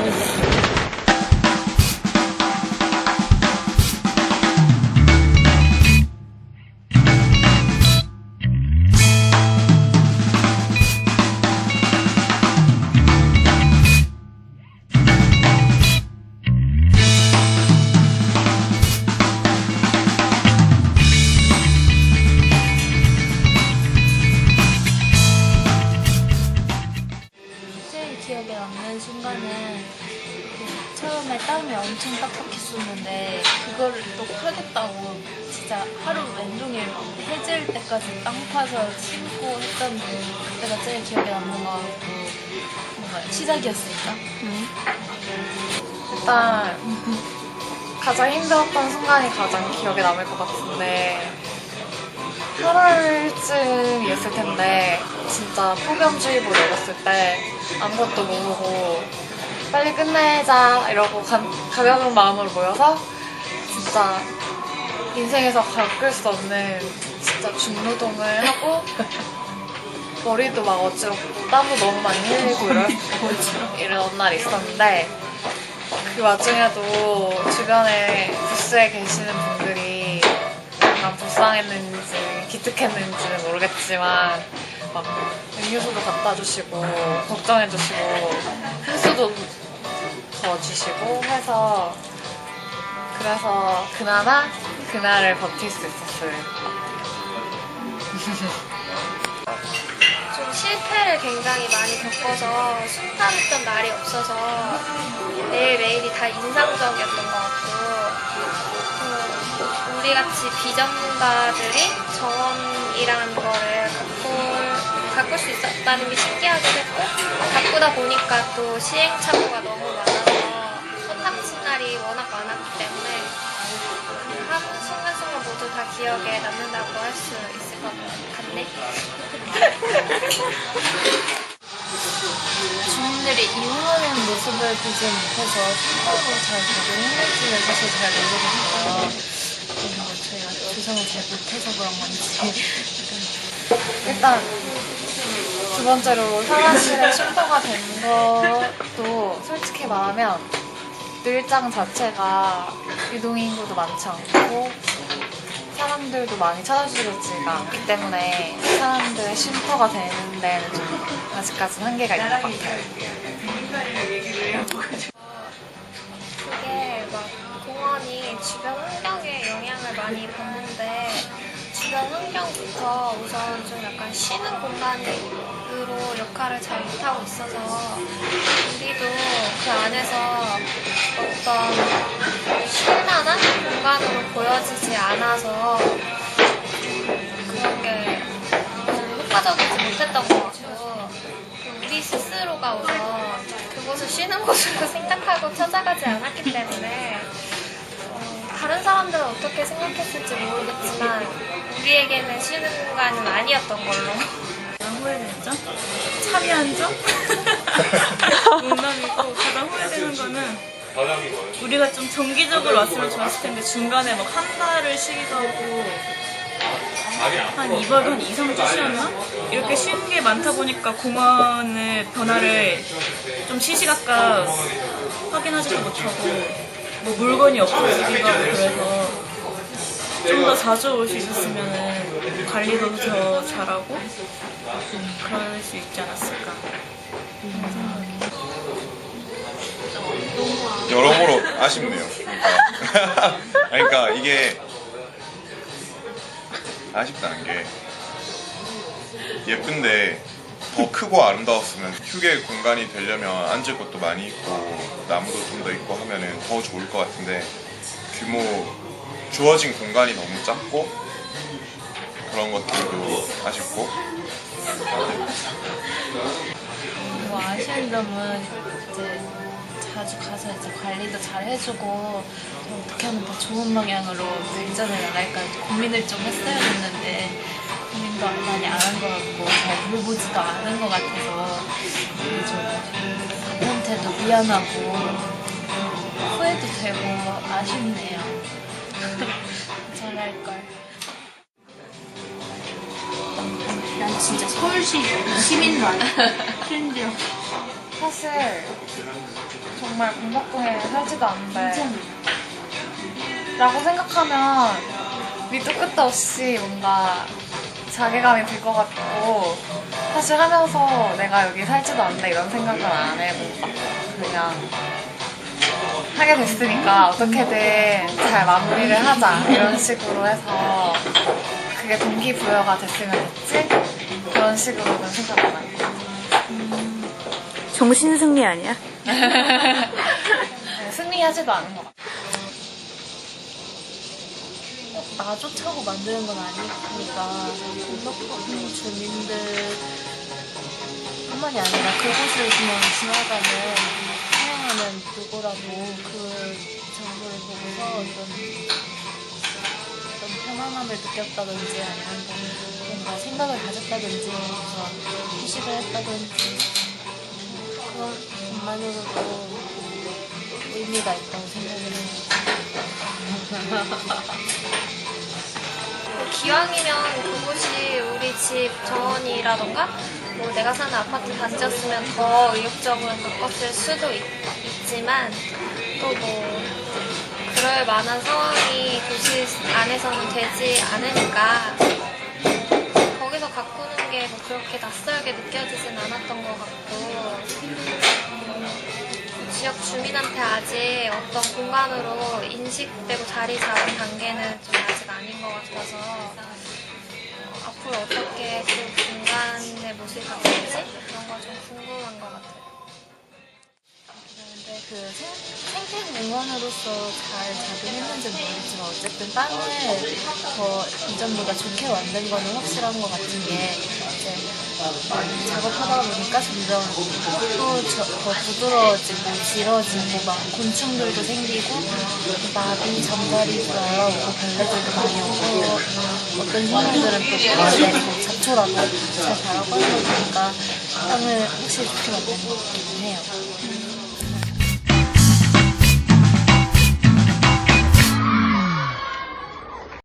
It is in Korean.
করে 땀이 엄청 빡빡했었는데 그거를 또 하겠다고 진짜 하루 왼종일 해질 때까지 땅 파서 신고 했던 그때가 제일 기억에 남는 것 같고 뭔가 시작이었으니까 일단 가장 힘들었던 순간이 가장 기억에 남을 것 같은데 8월쯤이었을 텐데 진짜 폭염주의보 내렸을 때 아무것도 모르고 빨리 끝내자 이러고 가, 가벼운 마음으로 모여서 진짜 인생에서 겪을 수 없는 진짜 중노동을 하고 머리도 막 어지럽고 땀도 너무 많이 흘리고 이럴, 이런 날이 있었는데 그 와중에도 주변에 부스에 계시는 분들이 약간 불쌍했는지 기특했는지는 모르겠지만 막 음료수도 갖다 주시고 걱정해 주시고 향수도 더 주시고 해서 그래서 그나마 그날을 버틸 수 같아요. 좀 실패를 굉장히 많이 겪어서 순탄했던 날이 없어서 매일매일이 다 인상적이었던 것 같고 또 우리 같이 비전문가들이 정원이라는 거를 가꿀 수 있었다는 게 신기하기도 했고 가꾸다 보니까 또 시행착오가 너무 많아서 손탁친 날이 워낙 많았기 때문에 그한 순간순간 모두 다 기억에 남는다고 할 수 있을 것 같네. 주민들이 이용하는 모습을 보지 못해서 실제로 잘 적용 했는지를 사실 잘 모르겠어요. 저희가 조성을 잘 못해서 그런 건지 일단 두 번째로 사무실에 쉼터가 된 것도 솔직히 말하면 늘장 자체가 유동인구도 많지 않고 사람들도 많이 찾아주지가 않기 때문에 사람들의 쉼터가 되는 데는 좀 아직까지 한계가 있는 것 같아요. 그게 막 공원이 주변 환경에 영향을 많이 받는데 주변 환경부터 우선 좀 약간 쉬는 공간으로 역할을 잘 못하고 있어서 우리도 그 안에서 어떤 쉴만한 공간으로 보여지지 않아서 그런 게 효과적이지 못했던 것 같고 우리 스스로가 우선 그곳을 쉬는 곳으로 생각하고 찾아가지 않았기 때문에 어, 다른 사람들은 어떻게 생각했을지 모르겠지만 우리에게는 쉬는 공간은 아니었던 걸로 후회되는 점? 참여한 점? 농담이고 가장 후회되는 거는 우리가 좀 정기적으로 왔으면 좋았을 텐데 중간에 막 한 달을 쉬기도 하고 한 2박 한 2, 3주 쉬었나? 이렇게 쉰게 많다 보니까 공원의 변화를 좀 시시각각 확인하지도 못하고 뭐 물건이 없어지기도 하고 그래서 좀 더 자주 올 수 있었으면 관리도 더 잘하고 음, 그럴 수 있지 않았을까 여러모로 아쉽네요. 그러니까, 그러니까 이게 아쉽다는 게 예쁜데 더 크고 아름다웠으면 휴게 공간이 되려면 앉을 것도 많이 있고 나무도 좀 더 있고 하면은 더 좋을 것 같은데 규모 주어진 공간이 너무 작고 그런 것들도 아쉽고. 뭐 아쉬운 점은 이제 자주 가서 이제 관리도 잘 해주고 또 어떻게 하면 더 좋은 방향으로 발전해 나갈까 고민을 좀 했어야 했는데 고민도 많이 안 한 것 같고 잘 돌보지도 않은 것 같아서 좀 저한테도 미안하고 후회도 되고 아쉽네요. 잘할 걸. 난 진짜 서울시 아니야. 심지어. 사실 정말 공덕궁에 살지도 않는데 라고 생각하면 밑도 끝도 없이 뭔가 자괴감이 들 것 같고 사실 하면서 내가 여기 살지도 않는데 이런 생각을 안 같아요. 그냥 하게 됐으니까 어떻게든 잘 마무리를 하자 이런 식으로 해서 그게 동기부여가 됐으면 됐지 그런 식으로는 생각 안 같아요. 정신승리 아니야? 네, 승리하지도 않은 것 같아 요. 나조차고 만드는 건 아니니까 건너편 주민들 뿐만이 아니라 그곳을 그냥 지나가는 사용하는 누구라도 그 장소를 보고서 어떤 어떤 편안함을 느꼈다든지 아니면 뭐 뭔가 생각을 가졌다든지 휴식을 했다든지 그런 것만으로도 의미가 있다고 생각을 해요. 기왕이면 그곳이 우리 집 정원이라던가? 뭐 내가 사는 아파트 단지였으면 더 의욕적으로 바꿨을 수도 있, 지만 또뭐 그럴 만한 상황이 도시 안에서는 되지 않으니까 거기서 가꾸는 게 뭐 그렇게 낯설게 느껴지진 않았던 것 같고 음, 지역 주민한테 아직 어떤 공간으로 인식되고 자리 잡은 단계는 좀 아직 아닌 것 같아서 어, 앞으로 어떻게 그 공간의 모습이 바뀔지 그런 거좀 궁금한 것 같아요. 근데 그 생, 생태공원으로서 잘 작용했는지 모르겠지만 어쨌든 땅을 더 이전보다 좋게 만든 거는 확실한 것 같은 게 이제 작업하다 보니까 점점 흙도 저- 더 부드러워지고 길어지고 막 곤충들도 생기고 나비 잠자리도 날아오고 벌레들도 많이 오고 어떤 식물들은 또 내리고 잡초라도 잘 자라고 거 보니까 땅을 확실히 좋게 만든 것 같긴 해요.